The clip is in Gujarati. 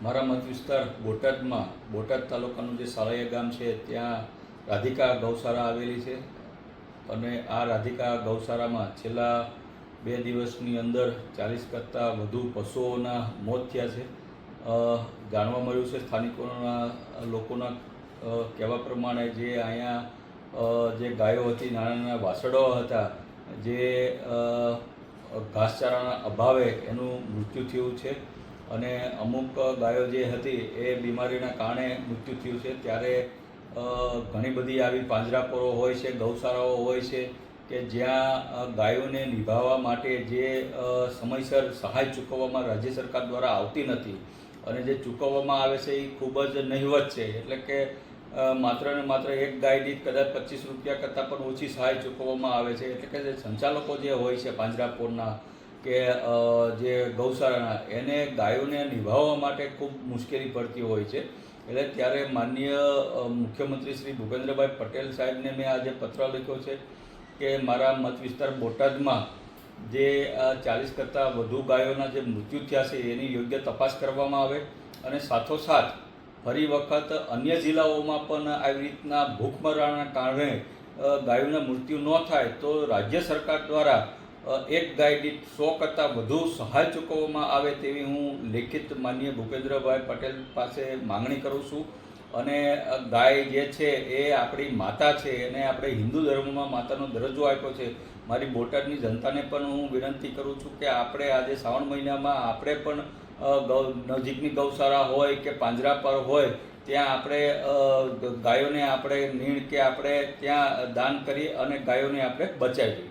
મારા મત વિસ્તાર બોટાદમાં, બોટાદ તાલુકાનું જે સાળૈયા ગામ છે, ત્યાં રાધિકા ગૌશાળા આવેલી છે. અને આ રાધિકા ગૌશાળામાં છેલ્લા બે દિવસની અંદર ચાલીસ કરતાં વધુ પશુઓના મોત થયા છે. જાણવા મળ્યું છે સ્થાનિકોના લોકોના કહેવા પ્રમાણે જે અહીંયા જે ગાયો હતી નાના નાના વાસળો હતા, જે ઘાસચારાના અભાવે એનું મૃત્યુ થયું છે. અને અમુક ગાયો જે હતી એ બીમારીના કારણે મૃત્યુ થયું છે. ત્યારે ઘણી બધી આવી પાંજરાપોળો હોય છે, ગૌશાળાઓ હોય છે કે જ્યાં ગાયોને નિભાવવા માટે જે સમયસર સહાય ચૂકવવામાં રાજ્ય સરકાર દ્વારા આવતી નથી અને જે ચૂકવવામાં આવે છે એ ખૂબ જ નહિવત છે. એટલે કે માત્ર ને માત્ર એક ગાય દીઠ કદાચ પચીસ રૂપિયા કરતાં પણ ઓછી સહાય ચૂકવવામાં આવે છે. એટલે કે જે સંચાલકો જે હોય છે પાંજરાપોળના કે જે ગૌશાળાના, એને ગાયોને નિભાવવા માટે ખૂબ મુશ્કેલી પડતી હોય છે. એટલે ત્યારે માનનીય મુખ્યમંત્રી શ્રી ભૂપેન્દ્રભાઈ પટેલ સાહેબને મેં આજે પત્ર લખ્યો છે કે મારા મત વિસ્તાર બોટાદમાં જે ચાલીસ કરતાં વધુ ગાયોના જે મૃત્યુ થયા છે, એની યોગ્ય તપાસ કરવામાં આવે અને સાથોસાથ ફરી વખત અન્ય જિલ્લાઓમાં પણ આવી રીતના ભૂખમરાના કારણે ગાયોના મૃત્યુ ન થાય તો રાજ્ય સરકાર દ્વારા એક ગાય દીઠ સો કરતાં વધુ સહાય ચૂકવવામાં આવે તેવી હું લેખિત માન્ય ભૂપેન્દ્રભાઈ પટેલ પાસે માંગણી કરું છું. અને ગાય જે છે એ આપણી માતા છે અને આપણે હિન્દુ ધર્મમાં માતાનો દરજ્જો આપ્યો છે. મારી બોટાદની જનતાને પણ હું વિનંતી કરું છું કે આપણે આજે શ્રાવણ મહિનામાં આપણે પણ નજીકની ગૌશાળા હોય કે પાંજરા પર હોય, ત્યાં આપણે ગાયોને આપણે નીણ કે આપણે ત્યાં દાન કરી અને ગાયોને આપણે બચાવીએ.